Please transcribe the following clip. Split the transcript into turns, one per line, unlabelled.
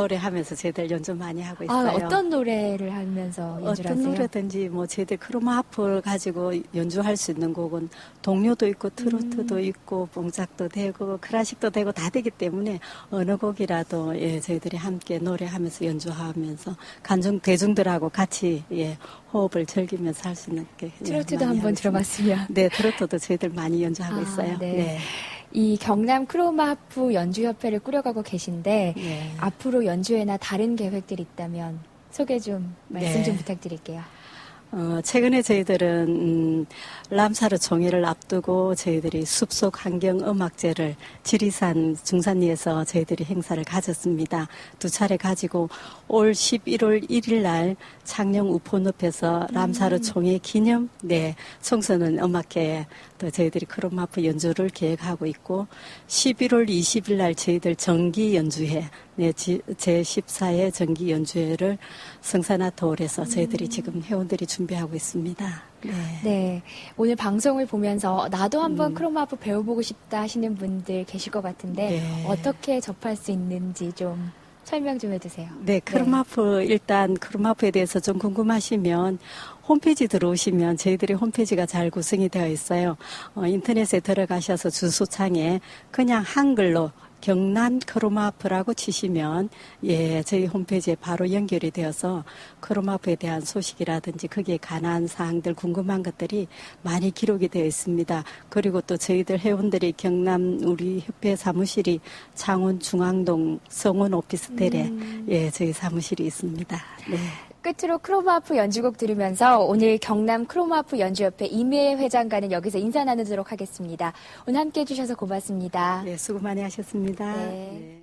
노래하면서 저희들 연주 많이 하고
아,
있어요.
어떤 노래를 하면서 연주를
어떤
하세요?
노래든지 뭐 저희들 크로마하프를 가지고 연주할 수 있는 곡은 동요도 있고 트로트도
음.
있고 봉작도 되고 클래식도 되고 다 되기 때문에 어느 곡이라도 예 저희들이 함께 노래하면서 연주하면서 간중 대중들하고 같이 예 호흡을 즐기면서 할 수 있는 게 예,
트로트도
많이
한번. 들어봤으면.
네 트로트도 저희들 많이 연주하고
아,
있어요.
네. 이 경남 크로마하프 연주협회를 꾸려가고 계신데
네.
앞으로 연주회나 다른 계획들이 있다면 소개 좀 말씀
네.
좀 부탁드릴게요.
어, 최근에 저희들은 음, 람사르 총회를 앞두고 저희들이 숲속 환경 음악제를 지리산 중산리에서 저희들이 행사를 가졌습니다. 두 차례 가지고 올 11월 1일 날 창녕 우포늪에서 람사르 총회 기념 네 청소년 음악회 또 저희들이 크로마프 연주를 계획하고 있고 11월 20일 날 저희들 정기 연주회 네, 제 14회 정기 연주회를 성산아트홀에서 저희들이 지금 회원들이 준비하고 있습니다. 네.
네. 오늘 방송을 보면서 나도 한번
음.
크로마하프 배워보고 싶다 하시는 분들 계실 것 같은데
네.
어떻게 접할 수 있는지 좀 설명 좀 해주세요.
네, 크로마프 일단 크로마프에 대해서 좀 궁금하시면 홈페이지 들어오시면 저희들이 홈페이지가 잘 구성이 되어 있어요. 어, 인터넷에 들어가셔서 주소창에 그냥 한글로 경남 크로마프라고 치시면 예 저희 홈페이지에 바로 연결이 되어서 크로마프에 대한 소식이라든지 거기에 관한 사항들 궁금한 것들이 많이 기록이 되어 있습니다. 그리고 또 저희들 회원들이 경남 우리 협회 사무실이 창원 중앙동 성원 오피스텔에
음.
예 저희 사무실이 있습니다. 네.
끝으로 크로마하프 연주곡 들으면서 오늘 경남 크로마하프 연주협회 이미애 회장과는 여기서 인사 나누도록 하겠습니다. 오늘 함께 해주셔서 고맙습니다.
네, 수고 많이 하셨습니다.
네.
네.